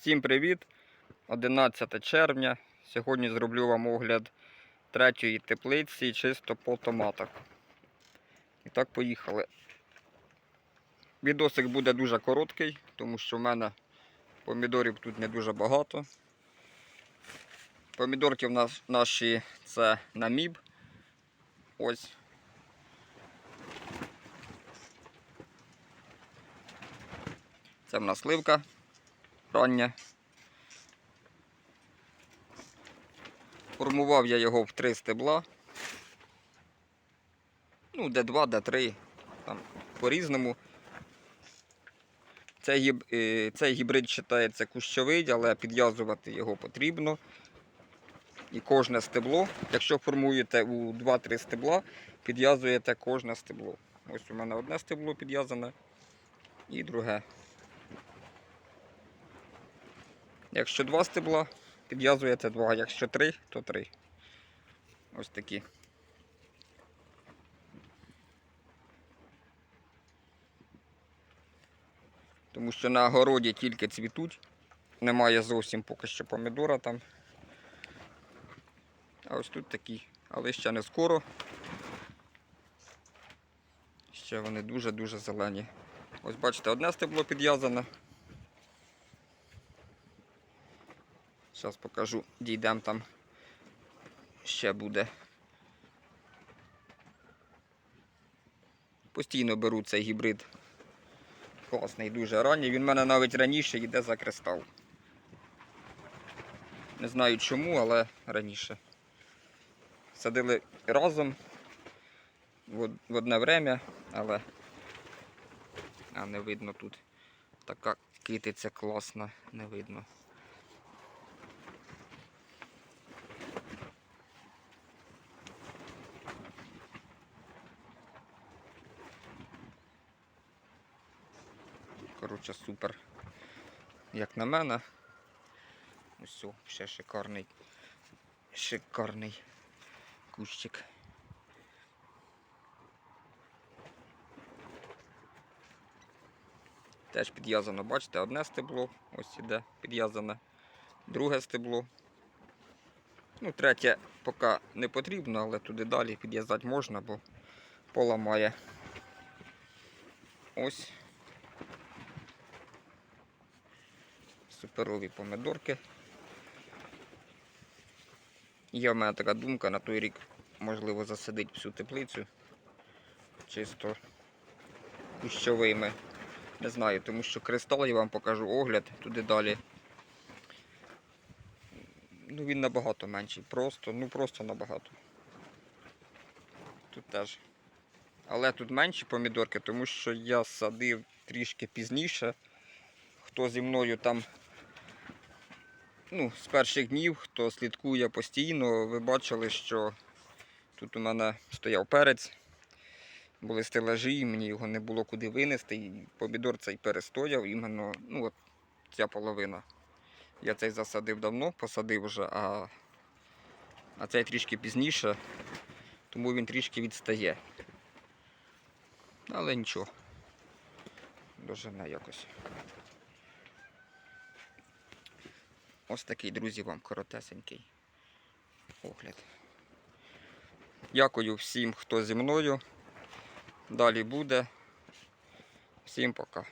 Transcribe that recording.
Всім привіт! 11 червня. Сьогодні зроблю вам огляд третьої теплиці чисто по томатах. І так, поїхали. Відосик буде дуже короткий, тому що в мене помідорів тут не дуже багато. Помідорки в нас наші це наміб. Ось. Це в нас сливка рання. Формував я його в три стебла. Ну, де два, де три, там по-різному. Цей, гіб, е, цей гібрид вважається кущовий, але підв'язувати його потрібно. І кожне стебло, якщо формуєте у 2-3 стебла, підв'язуєте кожне стебло. Ось у мене одне стебло підв'язане і друге. Якщо два стебла, підв'язуєте два, якщо три, то три. Ось такі. Тому що на городі тільки цвітуть. Немає зовсім поки що помідора там. А ось тут такі, але ще не скоро. Ще вони дуже-дуже зелені. Ось бачите, одне стебло підв'язане. Зараз покажу, дійдемо там. Ще буде. Постійно беру цей гібрид. Класний, дуже ранній. Він в мене навіть раніше йде за кристал. Не знаю чому, але раніше. Садили разом в одне время, але а не видно тут. Така китиця класна, не видно. Коротше, супер. Як на мене. Ось ще шикарний. Шикарний кущик. Теж підв'язано, бачите, одне стебло, ось іде підв'язане, друге стебло. Ну, третє поки не потрібно, але туди далі підв'язати можна, бо поламає. Ось. Суперові помидорки. Є в мене така думка на той рік, можливо, засадити всю теплицю чисто кущовими. Не знаю, тому що кристал я вам покажу огляд туди далі. Ну він набагато менший. Просто, ну просто набагато. Тут теж. Але тут менші помідорки, тому що я садив трішки пізніше. Хто зі мною там ну, з перших днів, хто слідкує постійно, ви бачили, що тут у мене стояв перець, були стелажі, мені його не було куди винести. І помідор цей перестояв, іменно ну, от ця половина. Я цей засадив давно, посадив вже, а, а цей трішки пізніше, тому він трішки відстає. Але нічого. Дожене якось. Ось такий, друзі, вам коротесенький огляд. Дякую всім, хто зі мною. Далі буде. Всім пока.